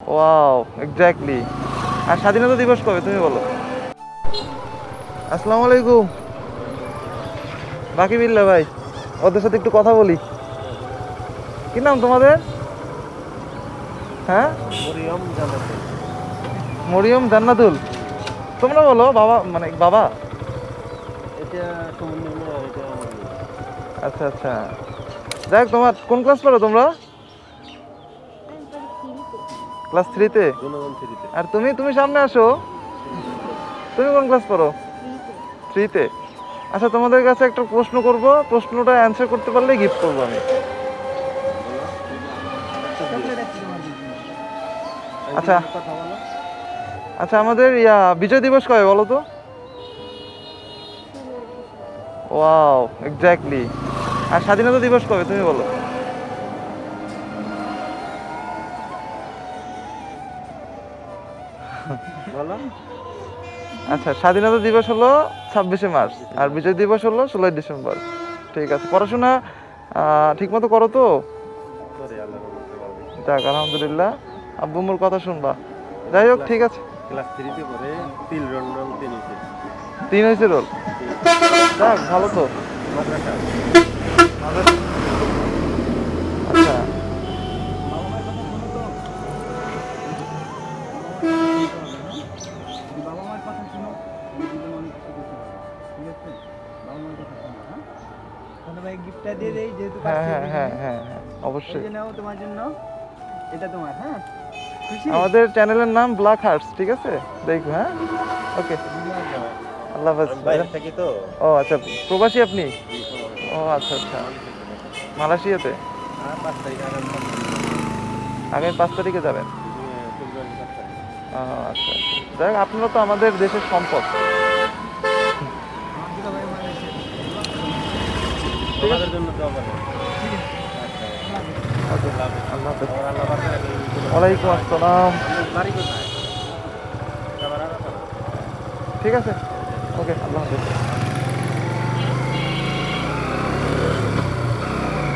Wow exactly আর স্বাধীনতা দিবস কবে তুমি বলো? আসসালামু আলাইকুম। বাকি বিল্লা ভাই ওদের সাথে একটু কথা বলি। কি নাম তোমাদের? হ্যাঁ? মরিয়ম জান্নাতুল। তোমরা বলো বাবা মানে বাবা। আচ্ছা আচ্ছা। দেখ তোমার কোন ক্লাস পড়ো তোমরা? ক্লাস থ্রিতে আর তুমি তুমি সামনে আসো। তুমি কোন ক্লাস পড়ো? থ্রিতে আচ্ছা তোমাদের কাছে একটা প্রশ্ন করব। প্রশ্নটা অ্যান্সার করতে পারলে গিফট করব আমি। আচ্ছা। আচ্ছা আমাদের ইয়া বিজয় দিবস কবে বলো তো? ওয়াও এক্স্যাক্টলি আর স্বাধীনতা দিবস কবে তুমি বলো? বলো আচ্ছা স্বাধীনতা দিবস হলো ছাব্বিশে মার্চ আর বিজয় দিবস হলো ষোলোই ডিসেম্বর। ঠিক আছে পড়াশোনা ঠিক মতো করো তো। যাক আলহামদুলিল্লাহ। আব্বু আম্মুর কথা শুনবা। যাই হোক ঠিক আছে। ক্লাস থ্রিতে পড়ে তিল রন্ডন তিনিতে তিন হয়েছে রোল। যাক ভালো তো। ভাই গিফটটা দিয়ে দেই যেহেতু হ্যাঁ হ্যাঁ হ্যাঁ হ্যাঁ হ্যাঁ অবশ্যই। নাও তোমার জন্য এটা তোমার হ্যাঁ? আমাদের চ্যানেলের নাম ব্ল্যাক হার্টস ঠিক আছে? দেখো হ্যাঁ? ওকে আল্লাহ হাফেজ। বাইরে থাকি তো। ও আচ্ছা প্রবাসী আপনি? ও আচ্ছা আচ্ছা। মালয়েশিয়াতে? আর পাঁচ তারিখ আগামী পাঁচ পাঁচ তারিখে। যাবেন। ও, আচ্ছা আচ্ছা। যাই হোক, আপনারা তো আমাদের দেশের সম্পদ আমার দুটো ভাই মালয়েশিয়া তোমাদের জন্য দোয়া করো। ওকে আল্লাহ হাফেজ। আল্লাহ হাফেজ আমার জন্য বারকাত রাখে। ওয়ালাইকুম আসসালাম। ঠিক আছে। ওকে আল্লাহ হাফেজ।